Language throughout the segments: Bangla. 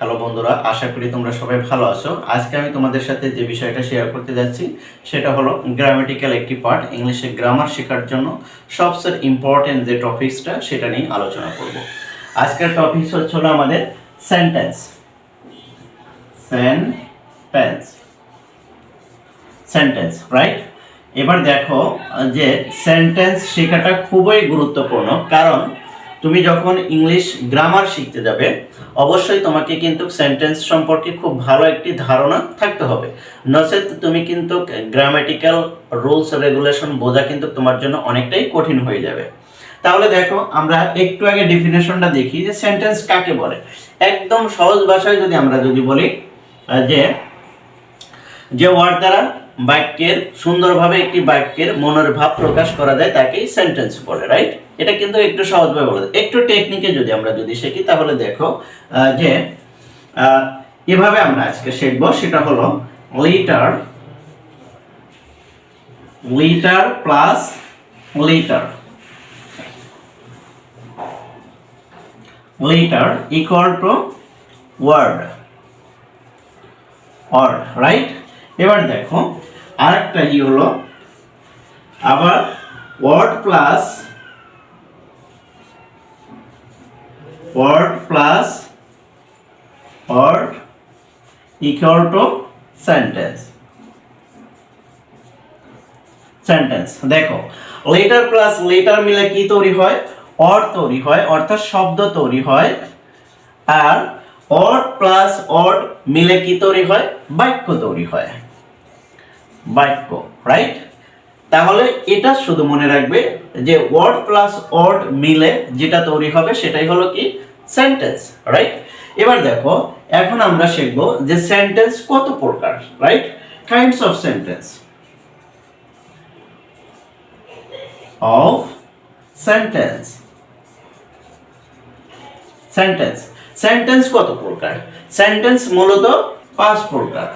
হ্যালো বন্ধুরা, আশা করি তোমরা সবাই ভালো আছো। আজকে আমি তোমাদের সাথে যে বিষয়টা শেয়ার করতে যাচ্ছি, সেটা হলো গ্রামেটিক্যাল একটি পার্ট ইংলিশে গ্রামার শেখার জন্য সবচেয়ে ইম্পর্টেন্ট যে টপিক্সটা সেটা নিয়ে আলোচনা করব। আজকের টপিকস হচ্ছে হলো আমাদের সেন্টেন্স সেন্টেন্স সেন্টেন্স রাইট এবার দেখো যে সেন্টেন্স শেখাটা খুবই গুরুত্বপূর্ণ, কারণ তুমি যখন ইংলিশ গ্রামার শিখতে যাবে, অবশ্যই তোমাকে কিন্তু সেন্টেন্স সম্পর্কে খুব ভালো একটি ধারণা থাকতে হবে। নচেত তুমি কিন্তু গ্রামাটিক্যাল রুলস রেগুলেশন বোঝা কিন্তু তোমার জন্য অনেকটাই কঠিন হয়ে যাবে। তাহলে দেখো, আমরা একটু আগে ডেফিনেশনটা দেখি যে সেন্টেন্স কাকে বলে। একদম সহজ ভাষায় যদি আমরা যদি বলি যে যে ওয়ার্ড দ্বারা বাক্যের সুন্দরভাবে একটি বাক্যের মনের ভাব প্রকাশ করা যায়, তাকেই সেন্টেন্স বলে রাইট এটা কিন্তু একটু সহজভাবে বলে দেয়। একটু টেকনিকে যদি আমরা যদি শিখি, তাহলে দেখো যে এভাবে আমরা আজকে শিখব সেটা হলো letter letter plus letter letter equal to word or right এবার দেখো, আরেকটা ই হলো আবার word plus word plus word equal to sentence sentence দেখো লেটার প্লাস লেটার মিলে কি তৈরি হয়? অর তৈরি হয়, অর্থাৎ শব্দ তৈরি হয়। আর অর প্লাস অর মিলে কি তৈরি হয়? বাক্য তৈরি হয়। বাক্য রাইট তাহলে এটা শুধু মনে রাখবে যে ওয়ার্ড প্লাস ওয়ার্ড মিলে যেটা তৈরি হবে সেটাই হলো কি? সেন্টেন্স রাইট এবার দেখো, এখন আমরা শিখব যে সেন্টেন্স কত প্রকার right kinds of sentence of sentence sentence sentence কত প্রকার? সেন্টেন্স মূলত পাঁচ প্রকার।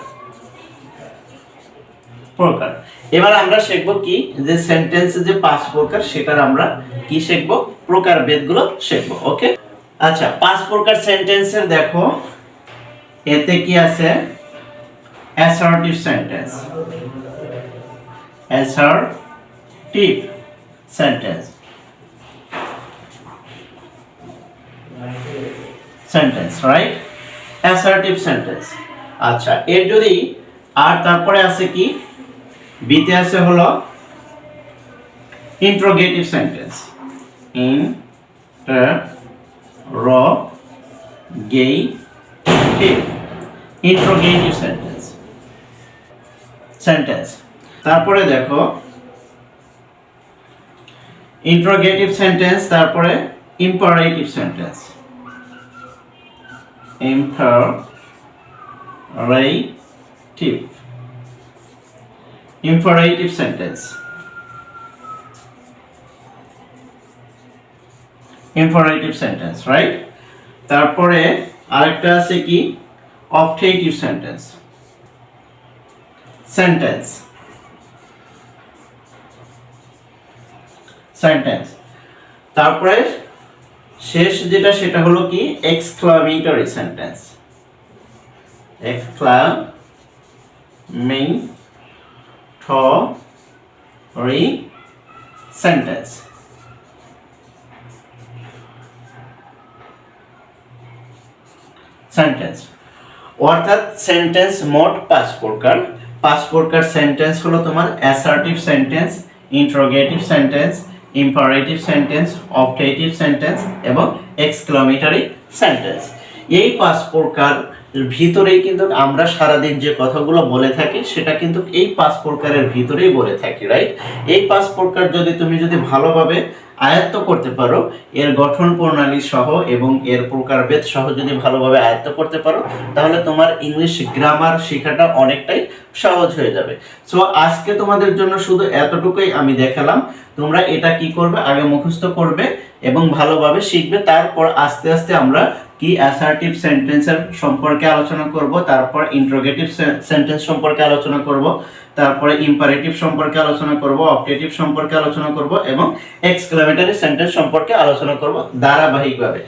প্রকার। এবার আমরা শিখব কি? যে সেন্টেন্স যে পাঁচ প্রকার, সেটার আমরা কি শিখব? প্রকার ভেদগুলো শিখব ওকে আচ্ছা পাঁচ প্রকার সেন্টেন্সের দেখো। এতে কি আছে? Assertive sentence assertive sentence sentence right assertive sentence আচ্ছা এর যদি আর তারপরে আছে কি? বিতে আছে হলো ইন্ট্রোগেটিভ সেন্টেন্স ইন গেই ইন্ট্রোগেটিভ সেন্টেন্স সেন্টেন্স তারপরে দেখো ইন্ট্রোগেটিভ সেন্টেন্স তারপরে imperative sentence imperative. Imperative sentence. Imperative sentence, right? তারপরে আরেকটা আছে কি? অবজেক্টিভ সেন্টেন্স সেন্টেন্স সেন্টেন্স তারপরে শেষ যেটা সেটা হলো কি? Exclamatory sentence exclamatory sentence sentence অর্থাৎ সেন্টেন্স মোট পাঁচ প্রকার পাঁচ প্রকার সেন্টেন্স হলো তোমার assertive sentence interrogative sentence imperative sentence objective sentence এবং এক্সক্লামেটরি সেন্টেন্স এই পাঁচ প্রকার ভিতরেই কিন্তু আমরা সারাদিন যে কথাগুলো বলে থাকি, সেটা কিন্তু এই পাঁচ প্রকারের ভিতরেই বলে থাকি রাইট এই পাঁচ প্রকার যদি তুমি যদি ভালোভাবে আয়ত্ত করতে পারো। এর গঠন প্রণালী সহ এবং এর প্রকারভেদ সহ যদি ভালোভাবে আয়ত্ত করতে পারো, তাহলে তোমার ইংলিশ গ্রামার শেখাটা অনেকটাই সহজ হয়ে যাবে। সো আজকে তোমাদের জন্য শুধু এতটুকুই আমি দেখালাম। তোমরা এটা কি করবে, আগে মুখস্থ করবে এবং ভালোভাবে শিখবে। তারপর আস্তে আস্তে আমরা কি অ্যাসার্টিভ সেন্টেন্সের সম্পর্কে আলোচনা করব, তারপর ইন্ট্রোগেটিভ সেন্টেন্স সম্পর্কে আলোচনা করব, তারপরে ইম্পারেটিভ সম্পর্কে আলোচনা করব অপটেটিভ সম্পর্কে আলোচনা করব এবং এক্সক্লামেটারি সেন্টেন্স সম্পর্কে আলোচনা করব ধারাবাহিকভাবে।